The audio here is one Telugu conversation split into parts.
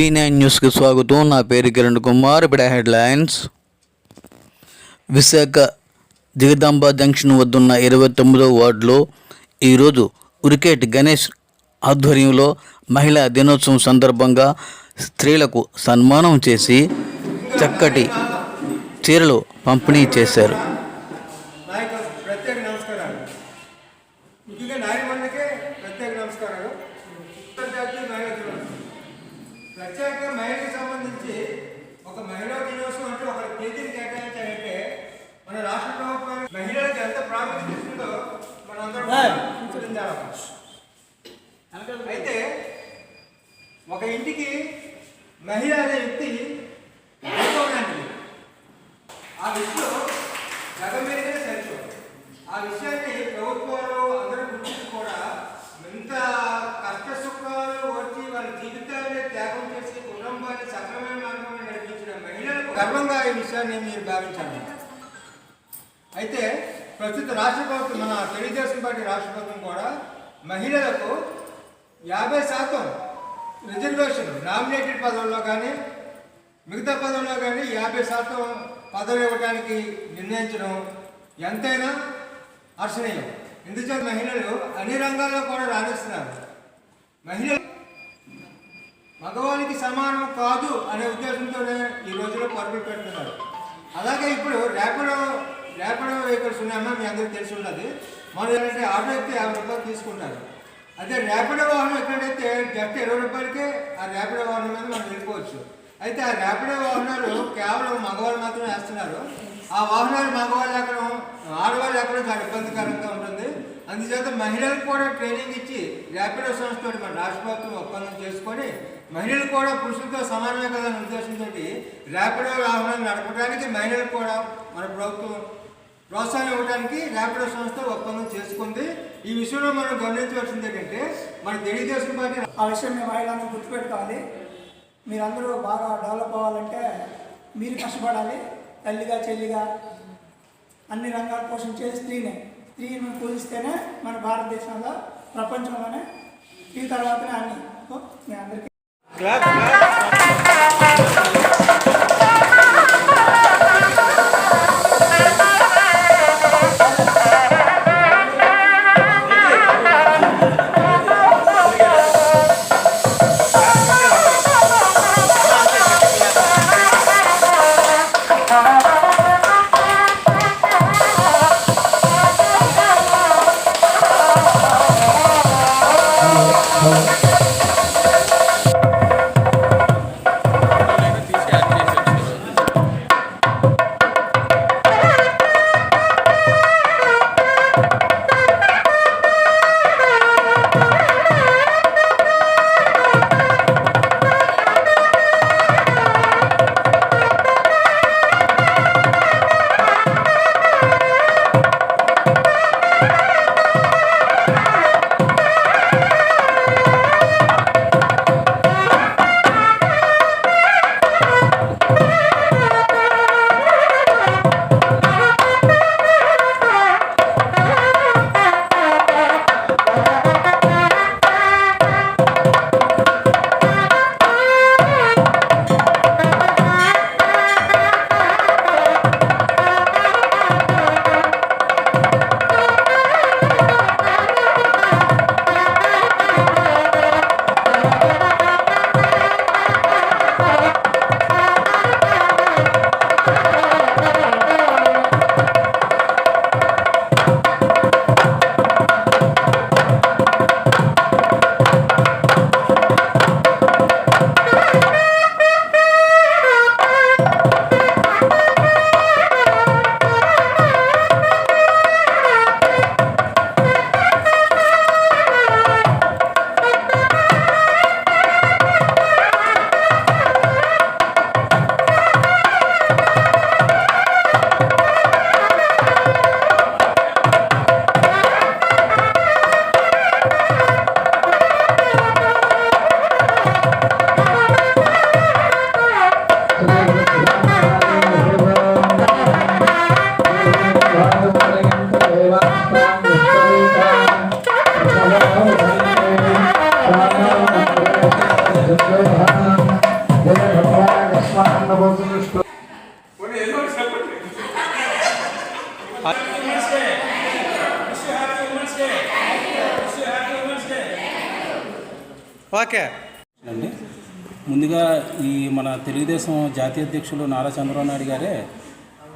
వి నైన్ న్యూస్కి స్వాగతం. నా పేరు కిరణ్ కుమార్. ఇప్పుడు హెడ్లైన్స్. విశాఖ జగదాంబ జంక్షన్ వద్దున్న ఇరవై తొమ్మిదో వార్డులో ఈరోజు ఉరికేట్ గణేష్ ఆధ్వర్యంలో మహిళా దినోత్సవం సందర్భంగా స్త్రీలకు సన్మానం చేసి చక్కటి చీరలు పంపిణీ చేశారు నాయకు ప్రత్యేక నమస్కారాలు ముఖ్యంగా నాయకుడికే ప్రత్యేక నమస్కారాలు అంతర్జాతీయ మహిళా దినోత్సవం ప్రత్యేకంగా మహిళలకు సంబంధించి ఒక మహిళా దినోత్సవం అంటే ఒక తేదీని కేటాయించాలంటే మన రాష్ట్ర ప్రభుత్వం మహిళలకు ఎంత ప్రాముఖ్యత ఇస్తుందో మనందరం గుర్తించాలి. అయితే ఒక ఇంటికి మహిళ అనే వ్యక్తి ఎంతో లాంటిది ఆ విషయం జగం మీదనే సరిచు ఆ విషయాన్ని ప్రభుత్వాలు అందరూ గుర్తించి కూడా ఎంత కష్ట సుఖాలు వచ్చి వాళ్ళ జీవితాన్ని త్యాగం చేసి కుటుంబాన్ని సక్రమైన మార్గంలో నడిపించిన మహిళలకు గర్వంగా ఈ విషయాన్ని మీరు భావించాలి. అయితే ప్రస్తుత రాష్ట్ర ప్రభుత్వం మన తెలుగుదేశం పార్టీ రాష్ట్ర ప్రభుత్వం కూడా మహిళలకు యాభై శాతం రిజర్వేషన్ నామినేటెడ్ పదవుల్లో కానీ మిగతా పదవుల్లో కానీ యాభై శాతం పదవి ఇవ్వడానికి నిర్ణయించడం ఎంతైనా హర్షణీయం ఎందుచేత మహిళలు అన్ని రంగాల్లో కూడా రాణిస్తున్నారు. మహిళలు మగవాళ్ళకి సమానం కాదు అనే ఉద్దేశంతోనే ఈ రోజులో పరుగులు పెడుతున్నారు. అలాగే ఇప్పుడు ర్యాపిడో ర్యాపిడో వెహికల్స్ ఉన్నాయమ్మా మీ అందరికీ తెలిసి ఉన్నది మనం ఏంటంటే ఆటో ఎక్కితే యాభై రూపాయలు తీసుకుంటారు. అదే ర్యాపిడో వాహనం ఎక్కడైతే జస్ట్ ఇరవై రూపాయలకే ఆ ర్యాపిడో వాహనం మీద మనం వెళ్ళిపోవచ్చు. అయితే ఆ ర్యాపిడో వాహనాలు కేవలం మగవాళ్ళు మాత్రమే వేస్తున్నారు. ఆ వాహనాలు మగవాళ్ళు ఎక్కడం ఆడవాళ్ళు ఎక్కడ చాలా ఇబ్బందికరంగా ఉంటుంది. అందుచేత మహిళలకు కూడా ట్రైనింగ్ ఇచ్చి ర్యాపిడో సంస్థ మన రాష్ట్ర ప్రభుత్వం ఒప్పందం చేసుకొని మహిళలు కూడా పురుషులతో సమానమే కదా అనే ఉద్దేశంతో ర్యాపిడో వాహనాలు నడపడానికి మహిళలకు కూడా మన ప్రభుత్వం ప్రోత్సాహం ఇవ్వడానికి ర్యాపిడో సంస్థ ఒప్పందం చేసుకుంది. ఈ విషయంలో మనం గమనించవలసింది ఏంటంటే మన తెలుగుదేశం పార్టీ ఆ విషయం మేము మహిళలను గుర్తుపెట్టుకోవాలి. మీరందరూ బాగా డెవలప్ అవ్వాలంటే మీరు కష్టపడాలి. తల్లిగా చెల్లిగా అన్ని రంగాలు పోషించే స్త్రీనే స్త్రీని పూజిస్తేనే మన భారతదేశంలో ప్రపంచంలోనే స్త్రీ తర్వాతనే అన్ని. Gracias. ఓకే. అండి. ముందుగా ఈ మన తెలుగుదేశం జాతీయ అధ్యక్షులు నారా చంద్రబాబు నాయుడు గారే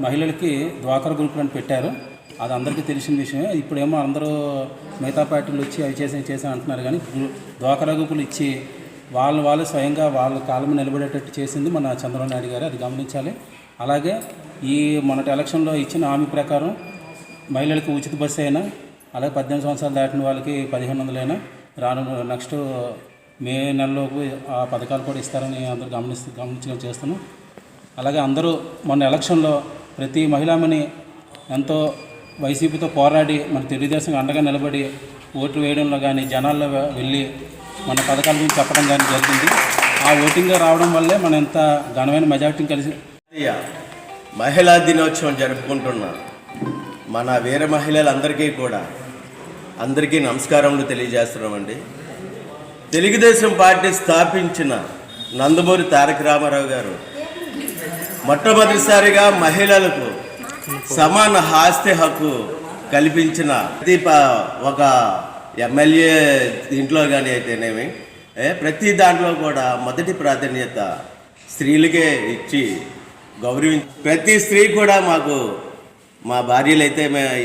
మహిళలకి డ్వాక్రా అని పెట్టారు. అది అందరికీ తెలిసిన విషయమే. ఇప్పుడేమో అందరూ మిగతా పార్టీలు వచ్చి అవి చేసి చేసి అంటున్నారు కానీ గ్రూ- గురుకులు గ్రూపులు ఇచ్చి వాళ్ళు వాళ్ళు స్వయంగా వాళ్ళ కాలం నిలబడేటట్టు చేసింది మన చంద్రబాబు నాయుడు గారు. అది గమనించాలి. అలాగే ఈ మొన్నటి ఎలక్షన్లో ఇచ్చిన హామీ ప్రకారం మహిళలకు ఉచిత బస్సు అయినా అలాగే పద్దెనిమిది సంవత్సరాలు దాటిన వాళ్ళకి పదిహేను వందలైనా రాను నెక్స్ట్ మే నెలలోపు ఆ పథకాలు కూడా ఇస్తారని అందరూ గమనిస్తూ గమనించడం చేస్తున్నాం. అలాగే అందరూ మొన్న ఎలక్షన్లో ప్రతి మహిళామణి ఎంతో వైసీపీతో పోరాడి మన తెలుగుదేశం అండగా నిలబడి ఓట్లు వేయడంలో కానీ జనాల్లో వెళ్ళి మన పథకాల గురించి చెప్పడం కానీ జరిగింది. ఆ ఓటింగ్గా రావడం వల్లే మనం ఎంత ఘనమైన మెజార్టీని కలిసి మహిళా దినోత్సవం జరుపుకుంటున్న. మన వీర మహిళలందరికీ కూడా అందరికీ నమస్కారములు తెలియజేస్తున్నామండి. తెలుగుదేశం పార్టీ స్థాపించిన నందమూరి తారక రామారావు గారు మొట్టమొదటిసారిగా మహిళలకు సమాన ఆస్తి హక్కు కల్పించిన ప్రతి ఒక ఎమ్మెల్యే దీంట్లో కానీ అయితేనేమి ప్రతి దాంట్లో కూడా మొదటి ప్రాధాన్యత స్త్రీలకే ఇచ్చి గౌరవించి ప్రతి స్త్రీ కూడా మాకు మా భార్యలు అయితే మే-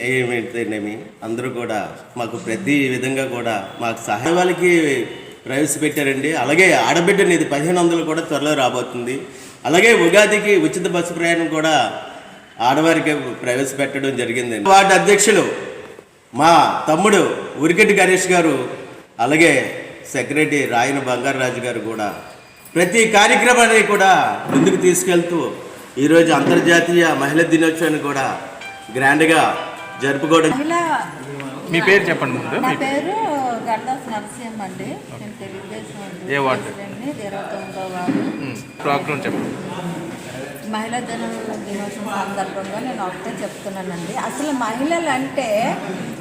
ఏమైతేనేమి అందరూ కూడా మాకు ప్రతి విధంగా కూడా మాకు సహాయ వాళ్ళకి ప్రవేశపెట్టారండి. అలాగే ఆడబిడ్డ ఇది పదిహేను వందలు కూడా త్వరలో రాబోతుంది. అలాగే ఉగాదికి ఉచిత బస్సు ప్రయాణం కూడా ఆడవారికి ప్రవేశపెట్టడం జరిగిందండి. వార్డు అధ్యక్షులు మా తమ్ముడు ఉరికెట్టి గణేష్ గారు అలాగే సెక్రటరీ రాయన బంగారరాజు గారు కూడా ప్రతి కార్యక్రమాన్ని కూడా ముందుకు తీసుకెళ్తూ ఈరోజు అంతర్జాతీయ మహిళా దినోత్సవాన్ని కూడా గ్రాండ్గా జరుపుకోవడం మీ పేరు చెప్పండి ముందు. నా పేరు? నరసింహ అండి. నేను తెలుగుదేశం ఏ వార్డు? ప్రెసిడెంట్ని, ఇరవై తొమ్మిదో వార్డు ప్రోగ్రామ్ చెప్పండి. మహిళా దిన దినోత్సవం సందర్భంగా నేను ఒకటే చెప్తున్నానండి. అసలు మహిళలు అంటే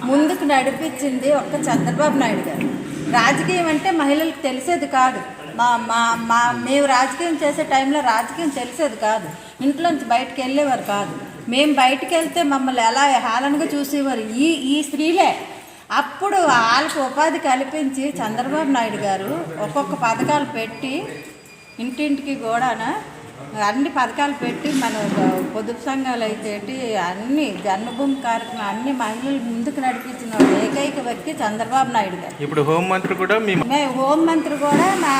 ముందుకు నడిపించింది ఒక్క చంద్రబాబు నాయుడు గారు. రాజకీయం అంటే మహిళలకు తెలిసేది కాదు. మా మా మా మేము రాజకీయం చేసే టైంలో రాజకీయం తెలిసేది కాదు. ఇంట్లోంచి బయటకు వెళ్ళేవారు కాదు. మేము బయటకు వెళ్తే మమ్మల్ని ఎలా హేళనగా చూసేవారు? ఈ ఈ స్త్రీలే. అప్పుడు వాళ్ళకి ఉపాధి కల్పించి చంద్రబాబు నాయుడు గారు ఒక్కొక్క పథకాలు పెట్టి ఇంటింటికి కూడానా అన్ని పథకాలు పెట్టి మన పొదుపు సంఘాలు అయితే అన్ని జన్మభూమి కార్యక్రమం అన్ని మహిళలు ముందుకు నడిపించిన ఏకైక వ్యక్తి చంద్రబాబు నాయుడు గారు. ఇప్పుడు హోంమంత్రి కూడా హోంమంత్రి కూడా మా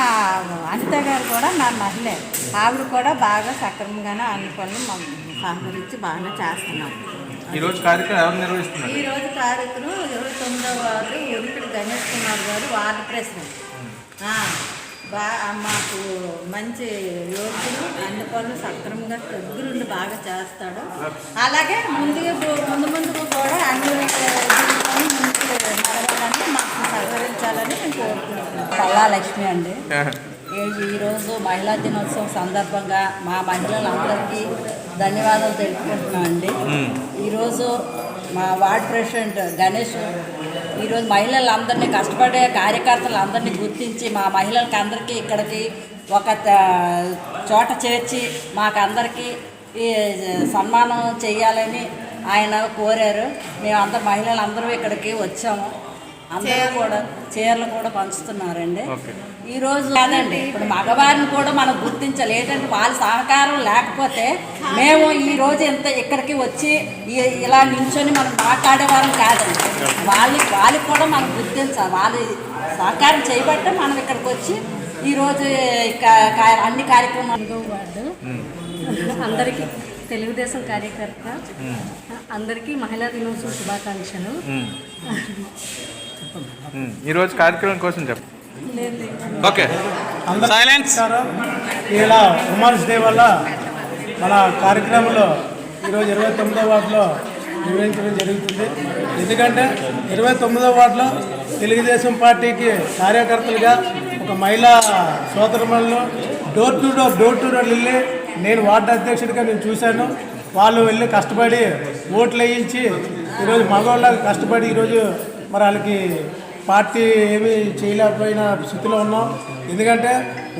అనిత గారు కూడా మా మహిళే. ఆవిడ కూడా బాగా సక్రమంగానే అన్ని పనులు సహకరించి బాగానే చేస్తున్నాం. ఈరోజు కార్యక్రమం ఎవరు నిర్వహిస్తున్నారు? ఈ రోజు కార్యక్రమం ఇరవై తొమ్మిదవ వార్డు ఉరిపిడి గణేష్ కుమార్ గారు వార్డు ప్రెసిడెంట్. ఆ, బా మాకు మంచి యోగ్యులు అన్ని పనులు సక్రమంగా దగ్గరుండి బాగా చేస్తాడు. అలాగే ముందుగా ముందు ముందుకు కూడా అన్ని నడవాలని మాకు సహకరించాలని నేను కోరుకుంటున్నాను పల్లా లక్ష్మి అండి ఈరోజు మహిళా దినోత్సవం సందర్భంగా మా మహిళలందరికీ ధన్యవాదాలు తెలుపుకుంటున్నాం అండి. ఈరోజు మా వార్డ్ ప్రెసిడెంట్ గణేష్ ఈరోజు మహిళలందరినీ కష్టపడే కార్యకర్తలందరినీ గుర్తించి మా మహిళలకి అందరికీ ఇక్కడికి ఒక చోట చేర్చి మాకందరికీ సన్మానం చేయాలని ఆయన కోరారు. మేము అందరు మహిళలందరూ ఇక్కడికి వచ్చాము. అందరూ కూడా చీరలు కూడా పంచుతున్నారండి. ఓకే. ఈ రోజు కాదండి. ఇప్పుడు మగవారిని కూడా మనం గుర్తించాలి ఏంటంటే వాళ్ళ సహకారం లేకపోతే మేము ఈ రోజు ఇంత ఇక్కడికి వచ్చి ఇలా నించొని మనం మాట్లాడేవారం కాదండి. వాళ్ళకి వాళ్ళకి కూడా మనం గుర్తించాలి. వాళ్ళు సహకారం చేయబట్టే మనం ఇక్కడికి వచ్చి ఈరోజు అన్ని కార్యక్రమాలు వార్డు. అందరికీ తెలుగుదేశం కార్యకర్త అందరికీ మహిళా దినోత్సవ శుభాకాంక్షలు. ఈరోజు కార్యక్రమం కోసం చెప్పండి. ఓకే. సైలెన్స్ ఇలా ఉమెన్స్ డే వల్ల మన కార్యక్రమంలో ఈరోజు ఇరవై తొమ్మిదో వార్డులో నిర్వహించడం జరుగుతుంది. ఎందుకంటే ఇరవై తొమ్మిదో వార్డులో తెలుగుదేశం పార్టీకి కార్యకర్తలుగా ఒక మహిళా సోదరుమణులు door to door door to door వెళ్ళి నేను వార్డు అధ్యక్షుడిగా నేను చూశాను. వాళ్ళు వెళ్ళి కష్టపడి ఓట్లు వేయించి ఈరోజు మగవాళ్ళకి కష్టపడి ఈరోజు మరి వాళ్ళకి పార్టీ ఏమీ చేయలేకపోయిన స్థితిలో ఉన్నాం. ఎందుకంటే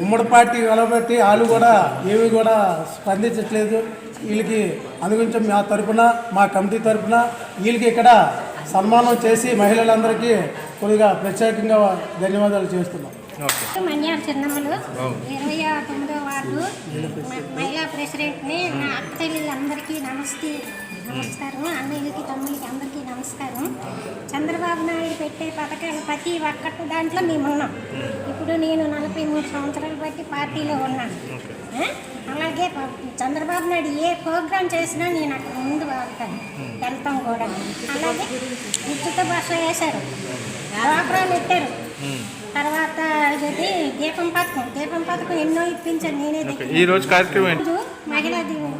ఉమ్మడి పార్టీ వెలబెట్టి వాళ్ళు కూడా ఏమి కూడా స్పందించట్లేదు. వీళ్ళకి అందుగురించి మా తరపున మా కమిటీ తరపున వీళ్ళకి ఇక్కడ సన్మానం చేసి మహిళలందరికీ కొద్దిగా ప్రత్యేకంగా ధన్యవాదాలు చేస్తున్నాం. మన్యాల చిన్నమ్మలు. ఇరవై తొమ్మిదో వార్డు మహిళా ప్రెసిడెంట్ని నా అక్క చెల్లెళ్ళందరికీ నమస్తే. నమస్కారం. అన్నయ్యలకి తమ్ముళ్ళకి అందరికీ నమస్కారం. చంద్రబాబు నాయుడు పెట్టే పథకాలు ప్రతి ఒక్కటి దాంట్లో మేము ఉన్నాం. ఇప్పుడు నేను నలభై మూడు సంవత్సరాలు బట్టి పార్టీలో ఉన్నాను? అలాగే చంద్రబాబు నాయుడు ఏ ప్రోగ్రాం చేసినా నేను అక్కడ ముందు వెళ్తాను. వెళ్తాం కూడా. అలాగే ఉచిత బస్సు వేశారు. డ్వాక్రాలు పెట్టారు. తర్వాత ఇది దీపం పథకం. దీపం పథకం ఎన్నో ఇప్పించాను నేనే ఈ రోజు కార్యక్రమం మహిళా దినం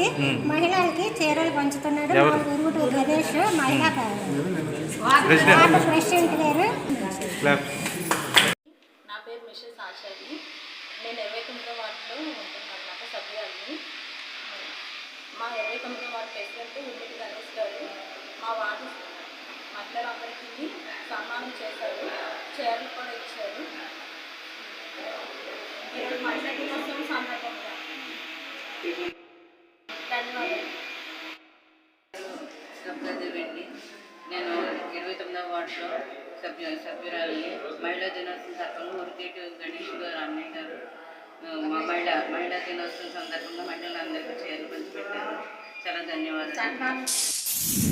కాబట్టి మహిళలకి చీరలు పంచుతున్నాడు మా గురువుడు గణేష్ మహిళా ప్రెసిడెంట్. గారు నా పేరు మిషెస్ నేను ఇరవై తొమ్మిదో వార్డులో ఉంటున్నాను సభ్యురాలిని. మా ఇరవై తొమ్మిదో వార్డు ప్రెసిడెంట్ ఉమ్మడి గణేష్ గారు మా వార్డు మహిళలందరికీ సన్మానం చేశారు. చీరలు కూడా ఇచ్చారు. ఈరోజు మహిళా దినోత్సవం సందర్భంగా. ధన్యవాదాలు నేను ఇరవై తొమ్మిదవ వార్డులో సభ్యు సభ్యురాలని మహిళా దినోత్సవం సందర్భంగా ఉరికేటి గణేష్ గారు అన్నయ్య గారు మా మహిళా మహిళా దినోత్సవం సందర్భంగా మహిళలందరికీ చేరు పంచిపెట్టారు చాలా ధన్యవాదాలు.